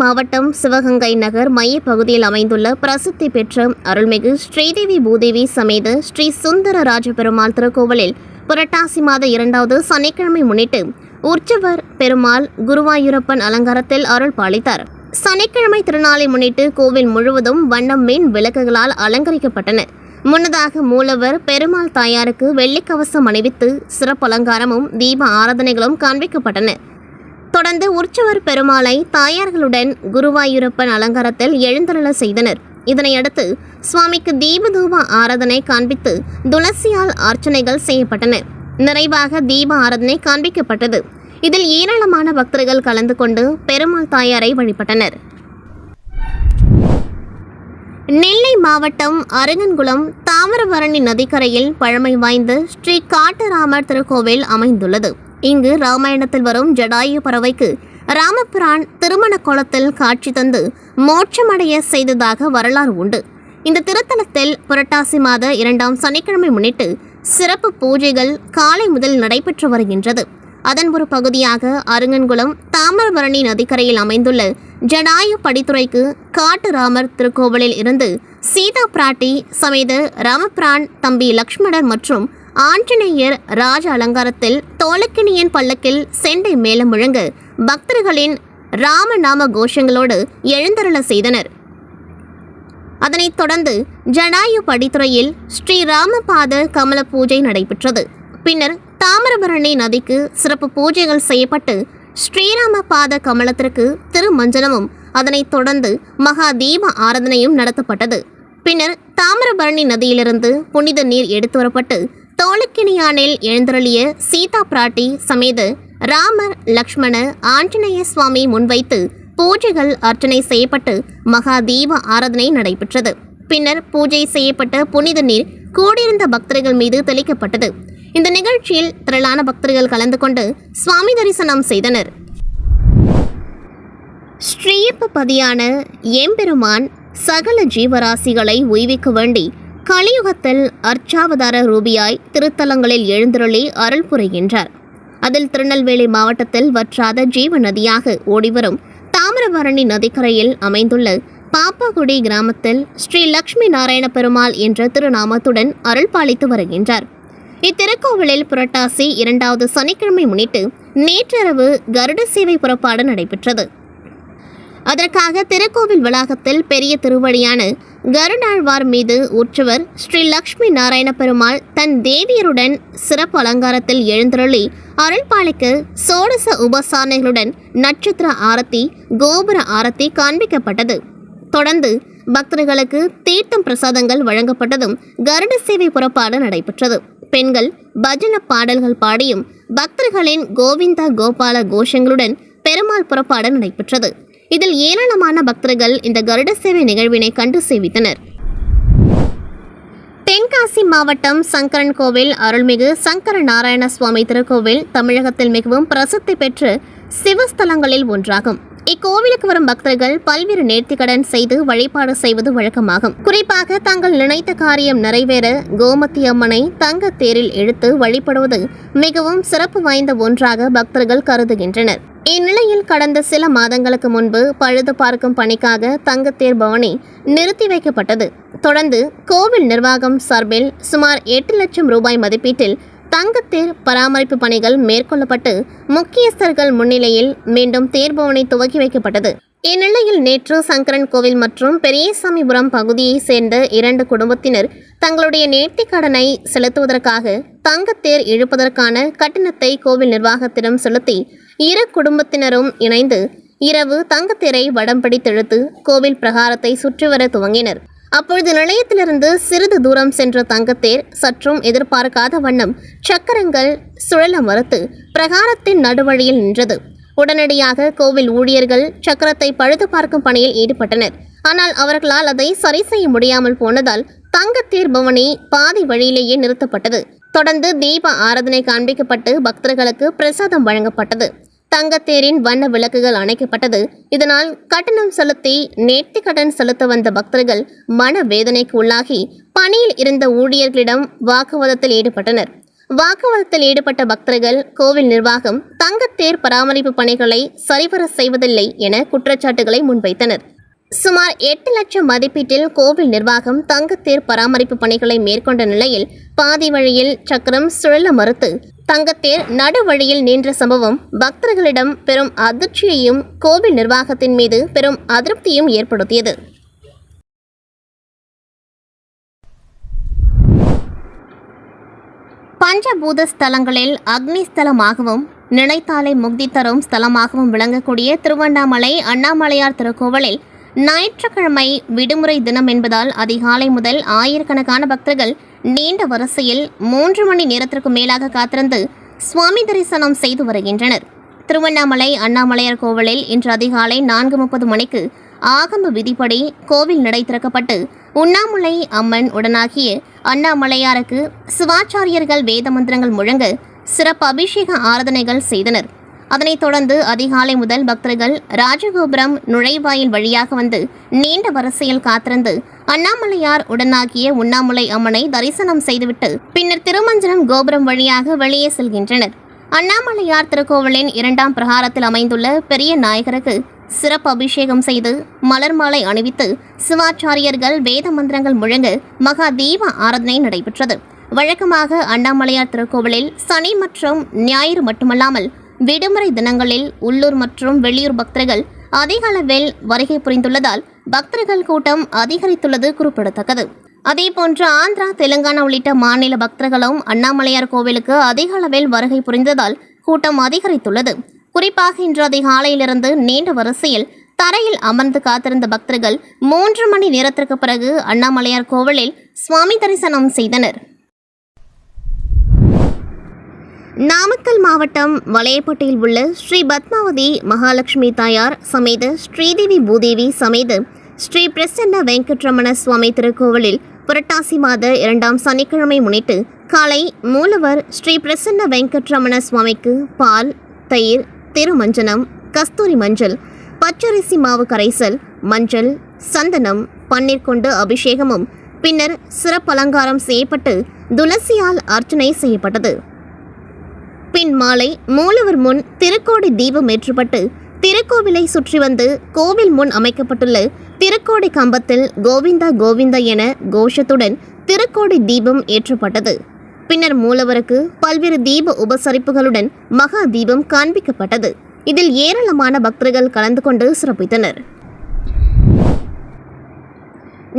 மாவட்டம் சிவகங்கை நகர் மையப்பகுதியில் அமைந்துள்ள பிரசித்தி பெற்ற அருள்மிகு ஸ்ரீதேவி பூதேவி சமேத ஸ்ரீ சுந்தர ராஜபெருமாள் திருக்கோவிலில் புரட்டாசி மாத இரண்டாவது சனிக்கிழமை முன்னிட்டு உற்சவர் பெருமாள் குருவாயூரப்பன் அலங்காரத்தில் அருள் பாலித்தார். சனிக்கிழமை திருநாளை முன்னிட்டு கோவில் முழுவதும் வண்ணம் மீன் விளக்குகளால் அலங்கரிக்கப்பட்டன. முன்னதாக மூலவர் பெருமாள் தாயாருக்கு வெள்ளிக்கவசம் அணிவித்து சிறப்பு அலங்காரமும் தீப ஆராதனைகளும் காண்பிக்கப்பட்டன. தொடர்ந்து உற்சவர் பெருமாளை தாயார்களுடன் குருவாயூரப்பன் அலங்காரத்தில் எழுந்தருள செய்தனர். இதனையடுத்து சுவாமிக்கு தீபதூப ஆராதனை காண்பித்து துளசியால் அர்ச்சனைகள் செய்யப்பட்டன. நிறைவாக தீப ஆராதனை காண்பிக்கப்பட்டது. இதில் ஏராளமான பக்தர்கள் கலந்து கொண்டு பெருமாள் தாயாரை வழிபட்டனர். நெல்லை மாவட்டம் அருகன்குளம் தாமிரபரணி நதிக்கரையில் பழமை வாய்ந்த ஸ்ரீ காட்டுராமர் திருக்கோவில் அமைந்துள்ளது. இங்கு ராமாயணத்தில் வரும் ஜடாயு பறவைக்கு ராமபிரான் திருமண கோலத்தில் காட்சி தந்து மோட்சமடைய செய்ததாக வரலாறு உண்டு. இந்த திருத்தலத்தில் புரட்டாசி மாத இரண்டாம் சனிக்கிழமை முன்னிட்டு சிறப்பு பூஜைகள் காலை முதல் நடைபெற்று வருகின்றது. அதன் ஒரு பகுதியாக அருங்கன்குளம் தாமிரபரணி நதிக்கரையில் அமைந்துள்ள ஜடாயு படித்துறைக்கு காட்டு ராமர் திருக்கோவிலில் இருந்து சீதா பிராட்டி சமேத ராமபிரான் தம்பி லக்ஷ்மணர் மற்றும் ஆஞ்சநேயர் ராஜ அலங்காரத்தில் தோலக்கினியன் பல்லக்கில் செண்டை மேலம் முழங்க பக்தர்களின் ராமநாம கோஷங்களோடு எழுந்தருள செய்தனர். அதனைத் தொடர்ந்து ஜடாயு படித்துறையில் ஸ்ரீ ராமபாத கமல பூஜை நடைபெற்றது. பின்னர் தாமிரபரணி நதிக்கு சிறப்பு பூஜைகள் செய்யப்பட்டு ஸ்ரீராம பாத கமலத்திற்கு திருமஞ்சனமும் அதனைத் தொடர்ந்து மகா தீப ஆராதனையும் நடத்தப்பட்டது. பின்னர் தாமிரபரணி நதியிலிருந்து புனித நீர் எடுத்து வரப்பட்டு தோளுக்கிணியானில் எழுந்தருளிய சீதா பிராட்டி சமேத ராமர் லக்ஷ்மண ஆஞ்சநேய சுவாமி முன்வைத்து பூஜைகள் அர்ச்சனை செய்யப்பட்டு மகா தீப ஆராதனை நடைபெற்றது. பின்னர் பூஜை செய்யப்பட்ட புனித நீர் கூடியிருந்த பக்தர்கள் மீது தெளிக்கப்பட்டது. இந்த நிகழ்ச்சியில் திரளான பக்தர்கள் கலந்து கொண்டு சுவாமி தரிசனம் செய்தனர். ஸ்ரீயப்ப பதியான எம்பெருமான் சகல ஜீவராசிகளை உய்விக்க வேண்டி கலியுகத்தில் அர்ச்சாவதார ரூபியாய் திருத்தலங்களில் எழுந்தருளி அருள் புரிகின்றார். அதில் திருநெல்வேலி மாவட்டத்தில் வற்றாத ஜீவ நதியாக ஓடிவரும் தாமிரபரணி நதிக்கரையில் அமைந்துள்ள பாப்பாக்குடி கிராமத்தில் ஸ்ரீ லக்ஷ்மி நாராயண பெருமாள் என்ற திருநாமத்துடன் அருள் பாலித்து வருகின்றார். இத்திருக்கோவிலில் புரட்டாசி இரண்டாவது சனிக்கிழமை முன்னிட்டு நேற்றிரவு கருட சேவை புறப்பாடு நடைபெற்றது. அதற்காக திருக்கோவில் வளாகத்தில் பெரிய திருவடியான கருடாழ்வார் மீது உற்றவர் ஸ்ரீ லக்ஷ்மி நாராயண பெருமாள் தன் தேவியருடன் சிறப்பு அலங்காரத்தில் எழுந்தருளி அருள்பாளைக்கு சோடச உபசாரணைகளுடன் நட்சத்திர ஆரத்தி கோபுர ஆரத்தி காண்பிக்கப்பட்டது. தொடர்ந்து பக்தர்களுக்கு தீர்த்தம் பிரசாதங்கள் வழங்கப்பட்டதும் கருட சேவை புறப்பாடு நடைபெற்றது. பெண்கள் பஜன பாடல்கள் பாடியும் பக்தர்களின் கோவிந்தா கோபால கோஷங்களுடன் பெருமாள் புறப்பாடு நடைபெற்றது. இதில் ஏராளமான பக்தர்கள் இந்த கருட சேவை நிகழ்வினை கண்டு சேவித்தனர். தென்காசி மாவட்டம் சங்கரன் கோவில் அருள்மிகு சங்கர நாராயண சுவாமி திருக்கோவில் தமிழகத்தில் மிகவும் பிரசித்தி பெற்று சிவஸ்தலங்களில் ஒன்றாகும். இக்கோவிலுக்கு வரும் பக்தர்கள் பல்வேறு நேர்த்திக்கடன் செய்து வழிபாடு செய்வது வழக்கமாகும். குறிப்பாக தாங்கள் நினைத்த காரியம் நிறைவேற கோமதி அம்மனை தங்க தேரில் இழுத்து வழிபடுவது மிகவும் சிறப்பு வாய்ந்த ஒன்றாக பக்தர்கள் கருதுகின்றனர். இந்நிலையில் கடந்த சில மாதங்களுக்கு முன்பு பழுது பார்க்கும் பணிக்காக தங்கத்தேர் பவனி நிறுத்தி வைக்கப்பட்டது. தொடர்ந்து கோவில் நிர்வாகம் சார்பில் சுமார் எட்டு லட்சம் ரூபாய் மதிப்பீட்டில் தங்கத்தேர் பராமரிப்பு பணிகள் மேற்கொள்ளப்பட்டு முக்கியஸ்தர்கள் முன்னிலையில் மீண்டும் தேர்பவனை துவக்கி வைக்கப்பட்டது. இந்நிலையில் நேற்று சங்கரன் கோவில் மற்றும் பெரியசாமிபுரம் பகுதியைச் சேர்ந்த இரண்டு குடும்பத்தினர் தங்களுடைய நேர்த்திக் கடனை செலுத்துவதற்காக தங்கத்தேர் இழுப்பதற்கான கட்டணத்தை கோவில் நிர்வாகத்திடம் செலுத்தி இரு குடும்பத்தினரும் இணைந்து இரவு தங்கத்தேரை வடம் பிடித்தெழுத்து கோவில் பிரகாரத்தை சுற்றி வர துவங்கினர். அப்பொழுது நிலையத்திலிருந்து சிறிது தூரம் சென்ற தங்கத்தேர் சற்றும் எதிர்பார்க்காத வண்ணம் சக்கரங்கள் சுழல மறுத்து பிரகாரத்தின் நடுவழியில் நின்றது. உடனடியாக கோவில் ஊழியர்கள் சக்கரத்தை பழுது பார்க்கும் பணியில் ஈடுபட்டனர். ஆனால் அவர்களால் அதை சரி செய்ய முடியாமல் போனதால் தங்கத்தேர் பவனி பாதி வழியிலேயே நிறுத்தப்பட்டது. தொடர்ந்து தீப ஆராதனை காண்பிக்கப்பட்டு பக்தர்களுக்கு பிரசாதம் வழங்கப்பட்டது. தங்கத்தேரின் வண்ண விளக்குகள் அணைக்கப்பட்டது. இதனால் கட்டணம் செலுத்தி நேர்த்தி கடன் செலுத்த வந்த பக்தர்கள் மன வேதனைக்கு உள்ளாகி பணியில் இருந்த ஊழியர்களிடம் வாக்குவாதத்தில் ஈடுபட்டனர். வாக்குவாதத்தில் ஈடுபட்ட பக்தர்கள் கோவில் நிர்வாகம் தங்கத்தேர் பராமரிப்பு பணிகளை சரிவர செய்வதில்லை என குற்றச்சாட்டுகளை முன்வைத்தனர். சுமார் எட்டு லட்சம் மதிப்பீட்டில் கோவில் நிர்வாகம் தங்கத்தேர் பராமரிப்பு பணிகளை மேற்கொண்ட நிலையில் பாதி வழியில் சக்கரம் சுழல மறுத்து தங்கத்தேர் நடு வழியில் நின்ற சம்பவம் பக்தர்களிடம் பெரும் அதிர்ச்சியையும் கோவில் நிர்வாகத்தின் மீது பெரும் அதிருப்தியும் ஏற்படுத்தியது. பஞ்சபூத ஸ்தலங்களில் அக்னி ஸ்தலமாகவும் நினைத்தாலே முக்தி தரும் ஸ்தலமாகவும் விளங்கக்கூடிய திருவண்ணாமலை அண்ணாமலையார் திருக்கோவிலில் ஞாயிற்றுக்கிழமை விடுமுறை தினம் என்பதால் அதிகாலை முதல் ஆயிரக்கணக்கான பக்தர்கள் நீண்ட வரிசையில் மூன்று மணி நேரத்திற்கு மேலாக காத்திருந்து சுவாமி தரிசனம் செய்து வருகின்றனர். திருவண்ணாமலை அண்ணாமலையார் கோவிலில் இன்று அதிகாலை நான்கு முப்பது மணிக்கு ஆகம விதிப்படி கோவில் நடை திறக்கப்பட்டு உண்ணாமுலை அம்மன் உடனாகிய அண்ணாமலையாருக்கு சிவாச்சாரியர்கள் வேத மந்திரங்கள் முழங்க சிறப்பு அபிஷேக ஆராதனைகள் செய்தனர். அதனைத் தொடர்ந்து அதிகாலை முதல் பக்தர்கள் ராஜகோபுரம் நுழைவாயில் வழியாக வந்து நீண்ட வரிசையில் காத்திருந்து அண்ணாமலையார் உடனாகிய உண்ணாமுலை அம்மனை தரிசனம் செய்துவிட்டு பின்னர் திருமஞ்சனம் கோபுரம் வழியாக வெளியே செல்கின்றனர். அண்ணாமலையார் திருக்கோவிலின் இரண்டாம் பிரகாரத்தில் அமைந்துள்ள பெரிய நாயகருக்கு சிறப்பு அபிஷேகம் செய்து மலர் மாலை அணிவித்து சிவாச்சாரியர்கள் வேத மந்திரங்கள் முழங்க மகா தீப ஆராதனை நடைபெற்றது. வழக்கமாக அண்ணாமலையார் திருக்கோவிலில் சனி மற்றும் ஞாயிறு மட்டுமல்லாமல் விடுமுறை தினங்களில் உள்ளூர் மற்றும் வெளியூர் பக்தர்கள் அதிக அளவில் வருகை புரிந்துள்ளதால் பக்தர்கள் கூட்டம் அதிகரித்துள்ளது குறிப்பிடத்தக்கது. அதேபோன்று ஆந்திரா தெலுங்கானா உள்ளிட்ட மாநில பக்தர்களும் அண்ணாமலையார் கோவிலுக்கு அதிக அளவில் வருகை புரிந்ததால் கூட்டம் அதிகரித்துள்ளது. குறிப்பாக இன்று அதிகாலையிலிருந்து நீண்ட வரிசையில் தரையில் அமர்ந்து காத்திருந்த பக்தர்கள் மூன்று மணி நேரத்திற்கு பிறகு அண்ணாமலையார் கோவிலில் சுவாமி தரிசனம் செய்தனர். நாமக்கல் மாவட்டம் வளையப்பட்டியில் உள்ள ஸ்ரீ பத்மாவதி மகாலட்சுமி தாயார் சமேத ஸ்ரீதேவி பூதேவி சமேத ஸ்ரீ பிரசன்ன வெங்கட்ரமண சுவாமி திருக்கோவிலில் புரட்டாசி மாத இரண்டாம் சனிக்கிழமை முன்னிட்டு காலை மூலவர் ஸ்ரீ பிரசன்ன வெங்கட்ரமண சுவாமிக்கு பால் தயிர் திருமஞ்சனம் கஸ்தூரி மஞ்சள் பச்சரிசி மாவு கரைசல் மஞ்சள் சந்தனம் பன்னீர் கொண்டு அபிஷேகமும் பின்னர் சிறப்பு அலங்காரம் செய்யப்பட்டு துளசியால் அர்ச்சனை செய்யப்பட்டது. பின் மாலை மூலவர் முன் திருக்கோடி தீபம் ஏற்றப்பட்டு திருக்கோவிலை சுற்றி வந்து கோவில் முன் அமைக்கப்பட்டுள்ள திருக்கோடி கம்பத்தில் கோவிந்தா கோவிந்தா என கோஷத்துடன் திருக்கோடி தீபம் ஏற்றப்பட்டது. பின்னர் மூலவருக்கு பல்வேறு தீப உபசரிப்புகளுடன் மகா தீபம் காண்பிக்கப்பட்டது. இதில் ஏராளமான பக்தர்கள் கலந்து கொண்டு சிறப்பித்தனர்.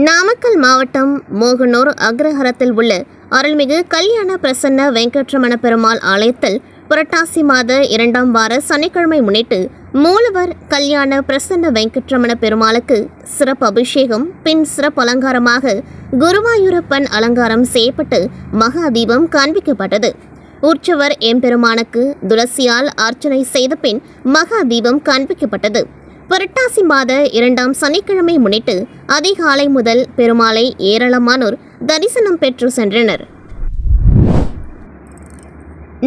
நாமக்கல் மாவட்டம் மோகனூர் அக்ரஹரத்தில் உள்ள அருள்மிகு கல்யாண பிரசன்ன வெங்கட்ரமண பெருமாள் ஆலயத்தில் புரட்டாசி மாத இரண்டாம் வார சனிக்கிழமை முன்னிட்டு மூலவர் கல்யாண பிரசன்ன வெங்கட்ரமண பெருமாளுக்கு சிறப்பு அபிஷேகம் பின் சிறப்பு அலங்காரமாக குருவாயூரப்பன் அலங்காரம் செய்யப்பட்டு மகா தீபம் காண்பிக்கப்பட்டது. உற்சவர் எம்பெருமானுக்கு துளசியால் அர்ச்சனை செய்த பின் மகா தீபம் காண்பிக்கப்பட்டது. புரட்டாசி மாத இரண்டாம் சனிக்கிழமை முன்னிட்டு அதிகாலை முதல் பெருமாளை ஏராளமானோர் தரிசனம் பெற்று சென்றனர்.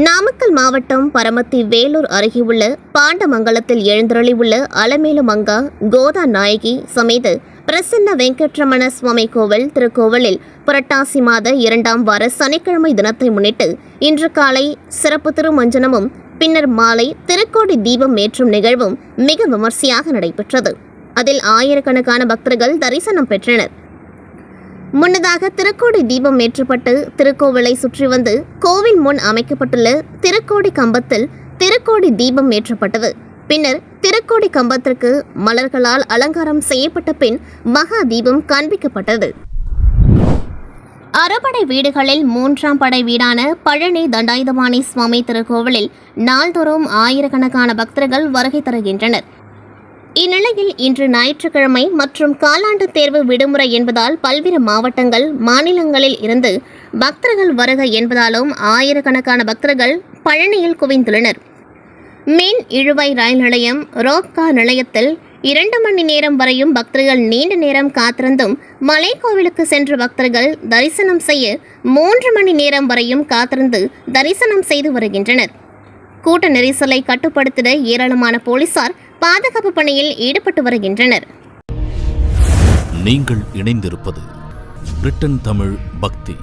நாமக்கல் மாவட்டம் பரமத்தி வேலூர் அருகே உள்ள பாண்டமங்கலத்தில் எழுந்தருளி உள்ள அலமேலு மங்கா கோதா நாயகி சமேத பிரசன்ன வெங்கட்ரமண சுவாமி கோவில் திருக்கோவிலில் புரட்டாசி மாத இரண்டாம் வார சனிக்கிழமை தினத்தை முன்னிட்டு இன்று காலை சிறப்பு திருமஞ்சனமும் பின்னர் மாலை திருக்கோடி தீபம் ஏற்றும் நிகழ்வும் மிக விமர்சையாக நடைபெற்றது. அதில் ஆயிரக்கணக்கான பக்தர்கள் தரிசனம் பெற்றனர். முன்னதாக திருக்கோடி தீபம் ஏற்றப்பட்டு திருக்கோவிலை சுற்றி வந்து கோவில் முன் அமைக்கப்பட்டுள்ள திருக்கோடி கம்பத்தில் திருக்கோடி தீபம் ஏற்றப்பட்டது. பின்னர் திருக்கோடி கம்பத்திற்கு மலர்களால் அலங்காரம் செய்யப்பட்ட பின் மகா தீபம் காண்பிக்கப்பட்டது. அறுபடை வீடுகளில் மூன்றாம் படை வீடான பழனி தண்டாயுதபாணி சுவாமி திருக்கோவிலில் நாள்தோறும் ஆயிரக்கணக்கான பக்தர்கள் வருகை தருகின்றனர். இந்நிலையில் இன்று ஞாயிற்றுக்கிழமை மற்றும் காலாண்டு தேர்வு விடுமுறை என்பதால் பல்வேறு மாவட்டங்கள் மாநிலங்களில் இருந்து பக்தர்கள் வருக என்பதாலும் ஆயிரக்கணக்கான பக்தர்கள் பழனியில் குவிந்துள்ளனர். மீன் இழுவை ரயில் நிலையம் ரோப்கா நிலையத்தில் இரண்டு மணி நேரம் வரையும் பக்தர்கள் நீண்ட நேரம் காத்திருந்தும் மலைக்கோவிலுக்கு சென்ற பக்தர்கள் தரிசனம் செய்ய மூன்று மணி நேரம் வரையும் காத்திருந்து தரிசனம் செய்து வருகின்றனர். கூட்ட நெரிசலை கட்டுப்படுத்திட ஏராளமான போலீசார் பாதுகாப்பு பணியில் ஈடுபட்டு வருகின்றனர். நீங்கள் இணைந்திருப்பது பிரிட்டன் தமிழ் பக்தி.